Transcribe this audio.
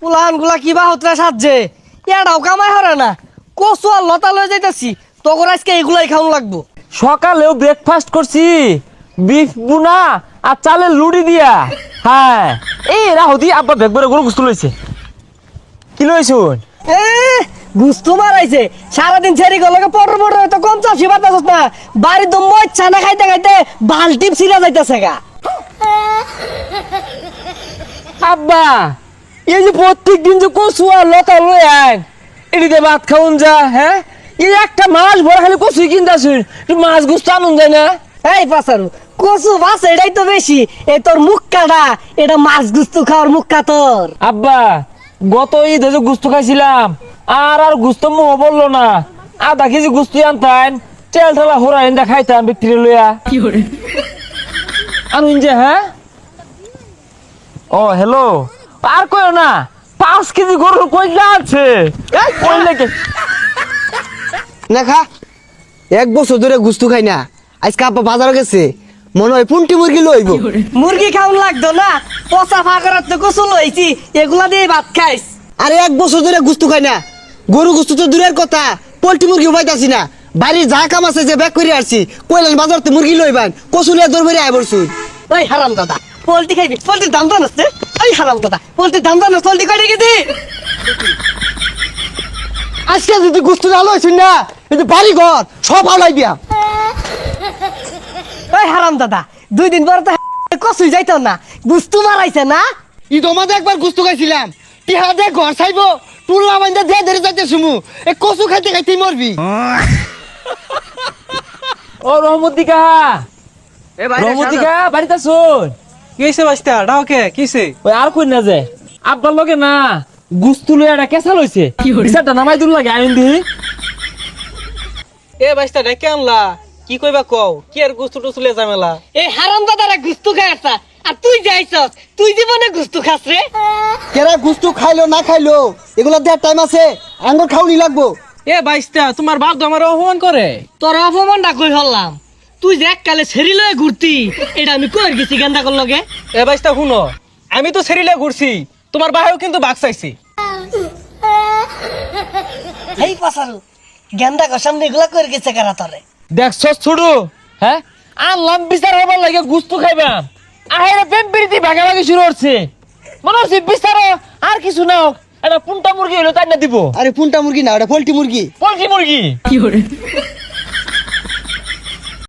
পুলানগুলা কিবা হতরা সাজছে? এটাও কামাই হরে না। কচু আর লতা লয়ে যাইতাছি তখন আজকে এগুলাই খাওয়ান লাগবো। সকালেও ব্রেকফাস্ট করছি বিফ বুনা আর চালের লুড়ি দিয়া। হ্যাঁ এই রাহুদি আব্বা ব্যাগ করে গরু গুস্তু লইছে। কি লইছুন? এ গুস্তু মারাইছে। সারাদিন ছেড়ি গেল পটর পটর তো কম চাষি বাতাস না। বাড়ির তো মচ্ছা না খাইতে খাইতে বালটি ছিঁড়া যাইতেছে গা। আব্বা এই যে প্রত্যেক দিন যে কচু আর লতা লই আন এটিতে ভাত খাউন যা হ্যাঁ? এই একটা মাছ ভরা খালি কচু কিনতে আসুন মাছ গুস্ত আনুন যায় না? এই পাসারু কচু বাস এটাই তো বেশি এ তোর মুখ কাটা এটা মাছ গুস্তু খাওয়ার মুখ তোর। আব্বা গত ঈদ হয়েছে গুস্ত খাইছিলাম আর আর গুস্ত মোহ বলল না। আধা কেজি গুস্তি আনতাম তেল ঠেলা হোরা এনে খাইতাম বিক্রি লইয়া। আনুন যে হ্যাঁ? ও হ্যালো আর কইও না। পাঁচ কেজি গরুর কইলা আছে। দেখা এক বছর ধরে গুস্তু খাই না। আজকে আপা বাজারে গেছে। মনে হয় পুন্টি মুরগি লইব। মুরগি খাওয়ান লাগতো না। পচা ফাঁকরাত তো কচু লইছি এগুলা দিয়ে ভাত খাইস। আরে এক বছর ধরে গুস্তু খাই না। গরু গুস্তু তো দূরের কথা। পোল্ট্রি মুরগি পাইতাছি না। বাড়ির যা কাম আছে যে ব্যাগ করে আসছি। কইলেন বাজারতে মুরগি লইবান। কচুলিয়া দৌড় বেরিয়ে আয় বলছুন ওই হারাম দাদা পোল্ট্রি খাইবি। পোল্ট্রির দাম রে? ওই হারাম দাদা পোল্ট্রির দাম জানাস পোল্ট্রি কয়টা কেজি? আজকে যদি গুস্তু না লইছুন না কিন্তু বাড়ি ঘর সব আলাই দিয়া। ওই হারাম দাদা দুই দিন পর তো কচুই যাইতো না। গুস্তু মারাইছে না? ঈদ আমাদের একবার গুস্তু খাইছিলাম। টিহা দে ঘর চাইব টুল্লা বাইন্দা দে ধরে যাইতে সুমু। এ কচু খাইতে খাইতে মরবি। ও রহমতিকা রহমতিকা বাড়িতে আসুন কিসে বাস্তা ডাওকে কিসে ওই আর কই না যে? আব্বার লগে না গুস্তু লইয়া একটা কেঁচা লইছে। বিচারটা নামাই দুল লাগে আইন দিহি এ বাস্তা ডাকে আনলা। কি কইবা কও? কি আর গুস্তু টুসুলে ঝামেলা? এই হারাম দাদারা গুস্তু খাইছা আর তুই যাইছস তুই জীবনে গুস্তু খাস রে। কেরা গুস্তু খাইলো না খাইলো এগুলো দেওয়ার টাইম আছে আঙ্গুর খাওনি লাগবো। এ বাইস্তা তোমার বাপ তো আমার অপমান করে। তোর অপমানটা কই হল্লাম তুই যে এককালে ছেড়ি লয়ে ঘুরতি এটা আমি কই গেছি গেন্দা কর লগে? এ শুনো আমি তো সেরিলে ঘুরছি তোমার বাহেও কিন্তু বাঘ চাইছি। এই পাসারু গেন্দা কর সামনে এগুলা কই গেছে কারা তোরে? ছুড়ু? হ্যাঁ? আনলাম বিচার হবার লাগে গুস্তু খাইবাম আহের প্রেম প্রীতি ভাগাভাগি শুরু হচ্ছে। মনে হচ্ছে বিচার আর কিছু না হোক একটা পুন্টা মুরগি হইল তাই না দিব? আরে পুন্টা মুরগি না ওটা পোল্ট্রি মুরগি। পোল্ট্রি মুরগি?